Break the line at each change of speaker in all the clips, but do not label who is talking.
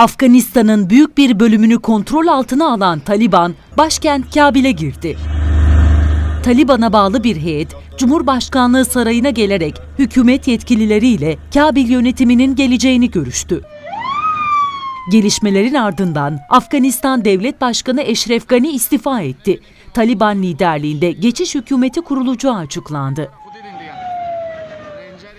Afganistan'ın büyük bir bölümünü kontrol altına alan Taliban başkent Kabil'e girdi. Taliban'a bağlı bir heyet Cumhurbaşkanlığı sarayına gelerek hükümet yetkilileriyle Kabil yönetiminin geleceğini görüştü. Gelişmelerin ardından Afganistan Devlet Başkanı Eşref Gani istifa etti. Taliban liderliğinde geçiş hükümeti kurulacağı açıklandı.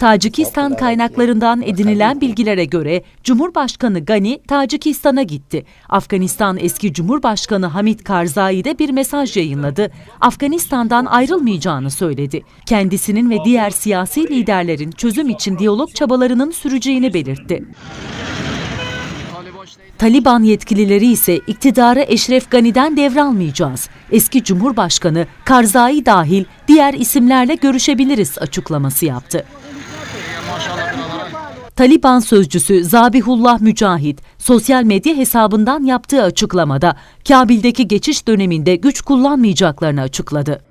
Tacikistan kaynaklarından edinilen bilgilere göre Cumhurbaşkanı Gani Tacikistan'a gitti. Afganistan eski Cumhurbaşkanı Hamid Karzai de bir mesaj yayınladı. Afganistan'dan ayrılmayacağını söyledi. Kendisinin ve diğer siyasi liderlerin çözüm için diyalog çabalarının süreceğini belirtti. Taliban yetkilileri ise iktidarı Eşref Gani'den devralmayacağız. Eski Cumhurbaşkanı Karzai dahil diğer isimlerle görüşebiliriz açıklaması yaptı. Taliban sözcüsü Zabihullah Mücahit sosyal medya hesabından yaptığı açıklamada Kabil'deki geçiş döneminde güç kullanmayacaklarını açıkladı.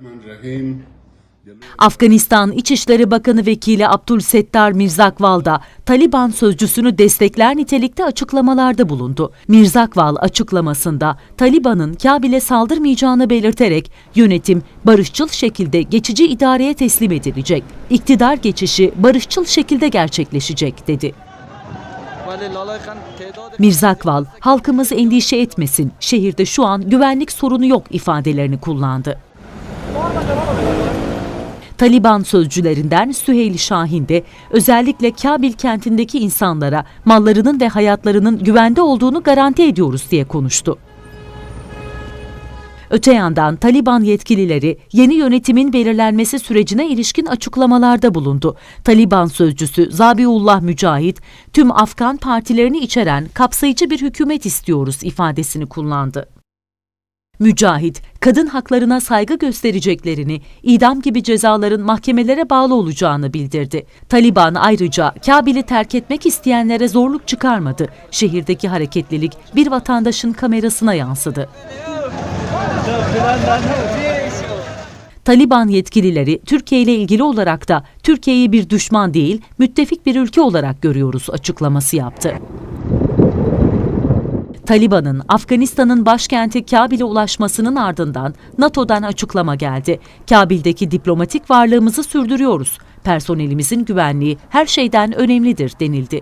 Afganistan İçişleri Bakanı Vekili Abdülsettar Mirzakval da Taliban sözcüsünü destekler nitelikte açıklamalarda bulundu. Mirzakval açıklamasında Taliban'ın Kabil'e saldırmayacağını belirterek yönetim barışçıl şekilde geçici idareye teslim edilecek. İktidar geçişi barışçıl şekilde gerçekleşecek dedi. Mirzakval, halkımız endişe etmesin, şehirde şu an güvenlik sorunu yok ifadelerini kullandı. Taliban sözcülerinden Süheyl Şahin de özellikle Kabil kentindeki insanlara mallarının ve hayatlarının güvende olduğunu garanti ediyoruz diye konuştu. Öte yandan Taliban yetkilileri yeni yönetimin belirlenmesi sürecine ilişkin açıklamalarda bulundu. Taliban sözcüsü Zabiullah Mücahit, tüm Afgan partilerini içeren kapsayıcı bir hükümet istiyoruz ifadesini kullandı. Mücahit, kadın haklarına saygı göstereceklerini, idam gibi cezaların mahkemelere bağlı olacağını bildirdi. Taliban ayrıca Kabil'i terk etmek isteyenlere zorluk çıkarmadı. Şehirdeki hareketlilik bir vatandaşın kamerasına yansıdı. Taliban yetkilileri Türkiye ile ilgili olarak da Türkiye'yi bir düşman değil, müttefik bir ülke olarak görüyoruz açıklaması yaptı. Taliban'ın Afganistan'ın başkenti Kabil'e ulaşmasının ardından NATO'dan açıklama geldi. Kabil'deki diplomatik varlığımızı sürdürüyoruz. Personelimizin güvenliği her şeyden önemlidir denildi.